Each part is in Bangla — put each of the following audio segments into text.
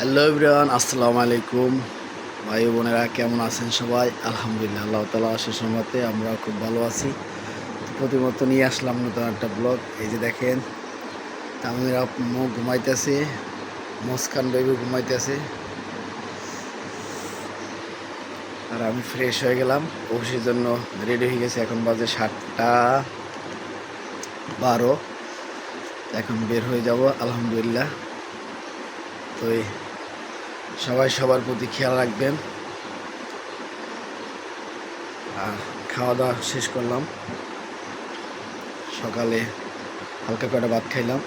হ্যালো ইব্রান আসসালামু আলাইকুম। ভাই বোনেরা, কেমন আছেন সবাই? আলহামদুলিল্লাহ, আল্লাহ তালা আশের সময়তে আমরা খুব ভালো আছি। প্রতিমত নিয়ে আসলাম নতুন একটা ব্লগ। এই যে দেখেন তামিরা মুখ ঘুমাইতেছে, মুস্কান বেবি ঘুমাইতেছে। আর আমি ফ্রেশ হয়ে গেলাম, অফিসের জন্য রেডি হয়ে গেছে। এখন বাজে সাতটা বারো। এখন বের হয়ে যাব, আলহামদুলিল্লাহ। তো এই সবাই সবার প্রতি খেয়াল রাখবেন। আর খাওয়া দাওয়া শেষ করলাম। সকালে হালকা কটা ভাত খাইলাম,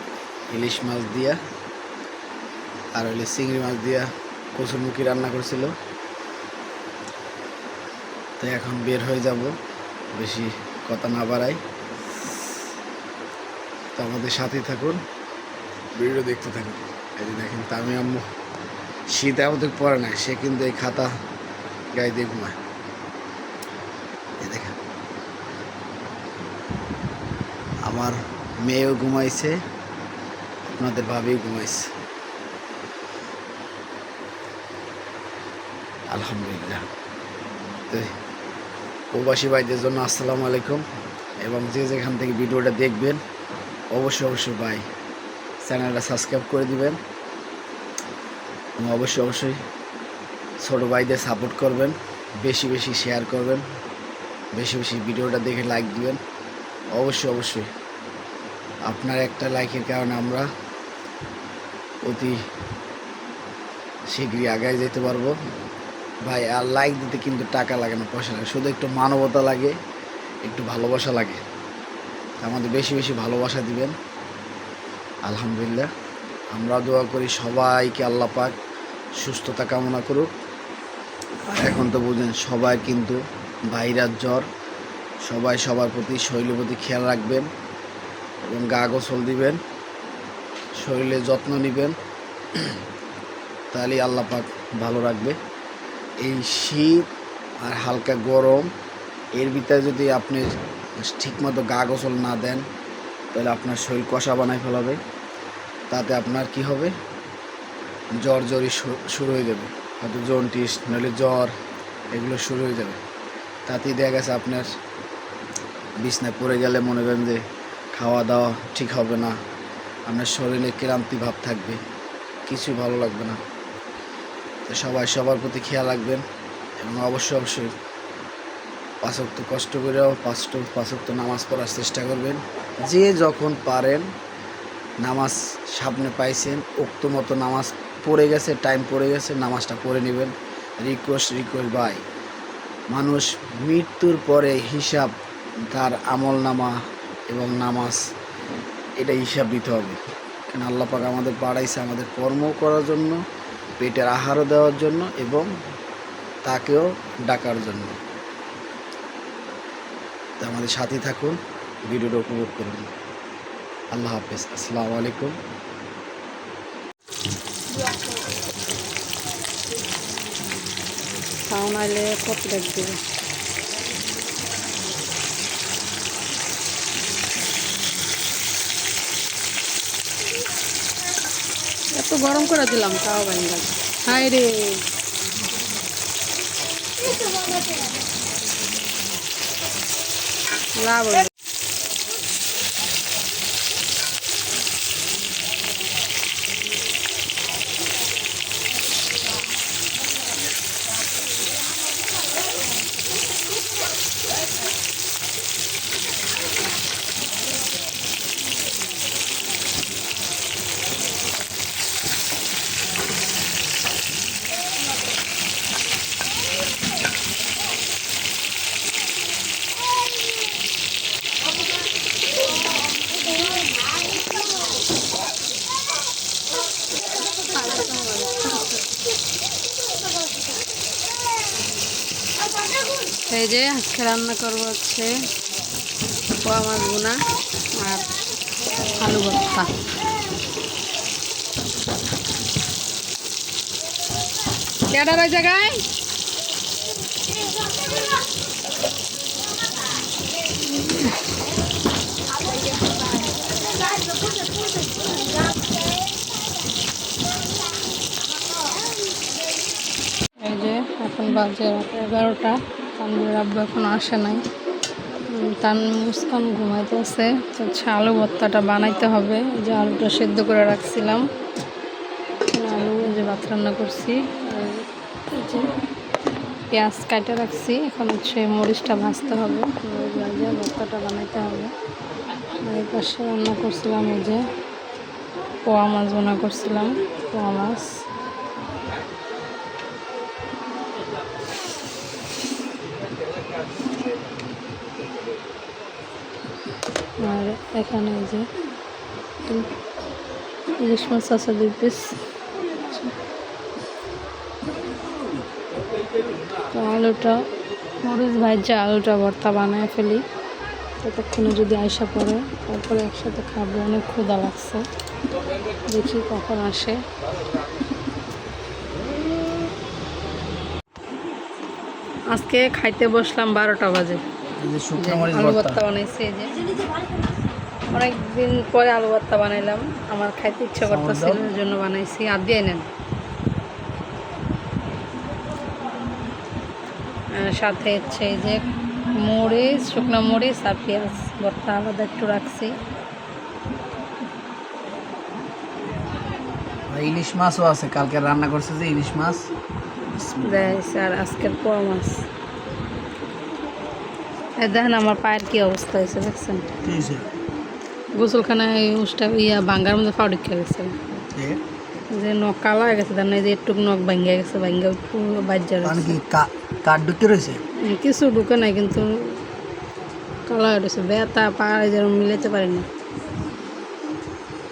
ইলিশ মাছ দিয়া, আর হইলে চিংড়ি মাছ দিয়া কচুরমুখী রান্না করছিল। তো এখন বের হয়ে যাব, বেশি কথা না বাড়াই। তো আমাদের সাথেই থাকুন, ভিডিও দেখতে থাকুন। এই যে দেখেন তামি আম্মু। শীত আমাদের পরে না, সে কিন্তু এই খাতা গায়ে দিয়ে ঘুমায়। দেখেন। আমার মেয়েও ঘুমাইছে, আপনাদের ভাবেই ঘুমাইছে। আলহামদুলিল্লাহ। তো প্রবাসী ভাইদের জন্য আসসালামু আলাইকুম। এবং যে যেখান থেকে ভিডিওটা দেখবেন, অবশ্যই অবশ্যই ভাই চ্যানেলটা সাবস্ক্রাইব করে দিবেন। এবং অবশ্যই অবশ্যই ছোটো ভাইদের সাপোর্ট করবেন, বেশি বেশি শেয়ার করবেন, বেশি বেশি ভিডিওটা দেখে লাইক দিবেন। অবশ্যই অবশ্যই আপনার একটা লাইকের কারণে আমরা অতি শীঘ্রই আগায় যেতে পারব। ভাই, আর লাইক দিতে কিন্তু টাকা লাগে না, পয়সা লাগে। শুধু একটু মানবতা লাগে, একটু ভালোবাসা লাগে। আমাদের বেশি বেশি ভালোবাসা দিবেন। আলহামদুলিল্লাহ। আমরা দোয়া করি সবাইকে আল্লাহ পাক সুস্থতা কামনা করুক। আর এখন তো বুঝলেন সবাই কিন্তু ভাইরাস জ্বর। সবাই সবার প্রতি শরীরের প্রতি খেয়াল রাখবেন এবং গা গোসল দিবেন, শরীরে যত্ন নেবেন। তাহলেই আল্লাহ পাক ভালো রাখবে। এই শীত আর হালকা গরম, এর ভিতরে যদি আপনি ঠিকমতো গা গোসল না দেন, তাহলে আপনার শরীর কষা বানায় ফেলাবে। তাতে আপনার কি হবে? জ্বর জ্বরই শুরু হয়ে যাবে। হয়তো জন্টিস নইলে জ্বর, এগুলো শুরু হয়ে যাবে। তাতেই দেখা গেছে আপনার বিছনায় পড়ে গেলে মনে করেন যে খাওয়া দাওয়া ঠিক হবে না। আপনার শরীরে ক্লান্তি ভাব থাকবে কিছুই ভালো লাগবে না। তো সবাই সবার প্রতি খেয়াল রাখবেন এবং অবশ্যই অবশ্যই পাঁচক্ত কষ্ট করেও পাঁচটো পাঁচক্ত নামাজ পড়ার চেষ্টা করবেন। যে যখন পারেন, নামাজ সামনে পাইছেন, উক্ত মতো নামাজ পড়ে গেছে টাইম পড়ে গেছে, নামাজটা পড়ে নেবেন। রিকোয়েস্ট রিকোয়েস্ট বাই মানুষ মৃত্যুর পরে হিসাব তার আমল নামা এবং নামাজ, এটা হিসাব দিতে হবে। কেন আল্লাহ পাক আমাদের বাড়াইছে আমাদের কর্ম করার জন্য, পেটের আহারও দেওয়ার জন্য এবং তাকেও ডাকার জন্য। তো আমাদের সাথে থাকুন, ভিডিওটা উপভোগ করুন। আল্লাহ হাফেজ। আসসালামু আলাইকুম। তাও নাহলে কত লাগবে এত গরম করে দিলাম তাও লাগে হাই রে। লাভ এই যে আজকে রান্না করব হচ্ছে পোয়া মাছ বোনা আর আলু ভর্তা। কেডার ওই জায়গায় বাজে রাত এগারোটা। তানভীর আব্বু এখন আসে নাই। তান মুস্কান ঘুমাইতেছে তো হচ্ছে আলু ভর্তাটা বানাইতে হবে। যে আলুটা সেদ্ধ করে রাখছিলাম। আলু যে ভাত রান্না করছি। পেঁয়াজ কাটে রাখছি। এখন হচ্ছে মরিচটা ভাজতে হবে। ভর্তাটা বানাইতে হবে। এই পাশে রান্না করছিলাম এই যে পোয়া মাছ বোনা করছিলাম। পোয়া মাছ। এখানে এই যে ইল- ইলিশ মাছ আছে দুই পিস তো আলুটা মরিচ ভাজা আলুটা ভর্তা বানায় ফেলি। ততক্ষণে যদি আয়সা পড়ে তারপরে একসাথে খাব। অনেক ক্ষুদা লাগছে। দেখি কখন আসে। আজকে খাইতে বসলাম বারোটা বাজে। আলু ভর্তা বানাইছি এই যে। অনেকদিন পরে আলু ভর্তা বানাইলাম। আমার খাইতে ইচ্ছা করতেছিল এর জন্য বানাইছি। আর দিয়ে নেন। সাথে হচ্ছে এই যে মরিচ শুকনো মরিচ আর পেঁয়াজ ভর্তা আলাদা একটু রাখছি। ইলিশ মাছও আছে। কালকে রান্না করছে যে ইলিশ মাছ। আর আজকের পোয়া মাছ। দেখেন আমার পায়ের কি অবস্থা হয়েছে দেখছেন? গোসলখানায় উষ্টা ইয়া ভাঙ্গার মধ্যে ফাউডি খেয়ে গেছে। যে নখ কালা হয়ে গেছে তার না এই যে একটু নখ ভাঙ্গা গেছে ভাঙ্গা পুরো বাজ্যা মানে রয়েছে কাঠ ঢুকতে রয়েছে? কিছু ঢুকে নাই কিন্তু কালা হয়ে রয়েছে। ব্যথা পা যেরকম মিলাতে পারি না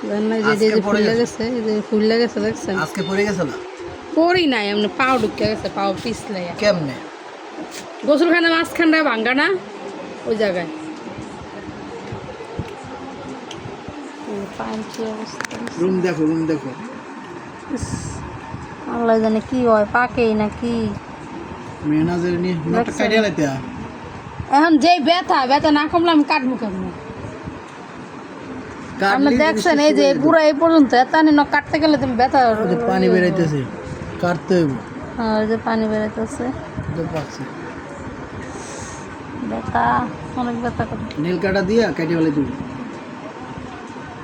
জান না যে যে পড়ে ফুলে গেছে? যে ফুলে গেছে দেখছেন? আজকে পড়ে গেছে না? পড়ি নাই এমনি পাও ঢুকে গেছে পাও পিছলে। কেমনে? গোসলখানা মাঝখানটায় ভাঙ্গা না? ওই জায়গায়। পায়ের কি অবস্থা রুম দেখো রুম দেখো। আল্লাহ জানে কি হয় পাকেই না কি। মেহনাজের নিয়ে নাটক কাটিয়ে লাইতে এখন যেই ব্যথা ব্যথা না কমলে আমি কাটবো কেমন? আপনি দেখছেন এই যে পুরো এই পর্যন্ত এত নখ কাটতে গেলে তুমি ব্যথা পানি বেরাইতেছে কাটতে হইব। হ্যাঁ, ওই যে পানি বেরোতেছে তো ব্যথা অনেক ব্যথা করে। নীল কাটা দিয়া কাটিয়ে ফেলে তুমি।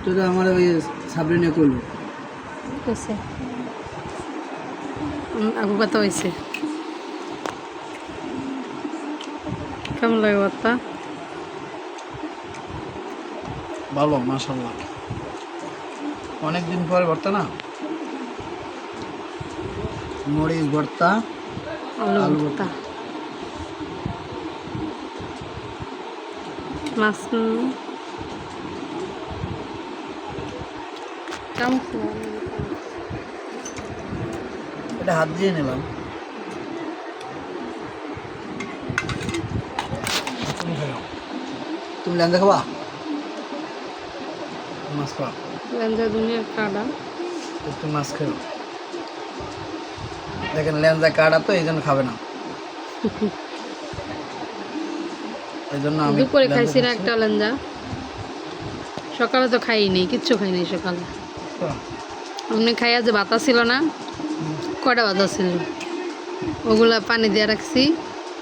তো আমার ওই সাবরিনে করল। আগু ব্যথা হয়েছে কেমন লাগে বার্তা ভালো মাশাল্লাহ অনেকদিন পরে ভর্তা না? মরিচ ভর্তা আলু আলু ভর্তা। মাছ এটা হাত দিয়ে নিলাম। তুমি। তুমি খাবা? মাছ খাওয়া লেঞ্জা দুনিয়ার কাটা একটু মাছ খেও। দেখেন লেঞ্জা কাটা তো এই জন্য খাবে না। এই জন্য আমি দুপুরে খাইছি না একটা লেঞ্জা সকালে তো খাই নেই কিচ্ছু খাই নাই সকালে। আপনি খাইয়া যে বাতা ছিল না কয়টা বাতা ছিল? ওগুলা পানি দিয়ে রাখছি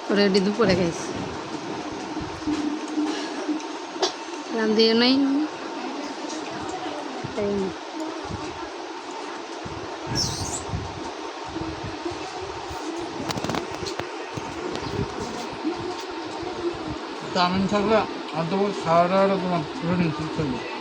পরে ওটি দুপুরে খাইছি। রান্ধিয়ে নাই? নাই। চাউমিন থাকলে আর তোমার খাওয়া দাওয়াটা তোমার রুটিন ঠিক থাকবে।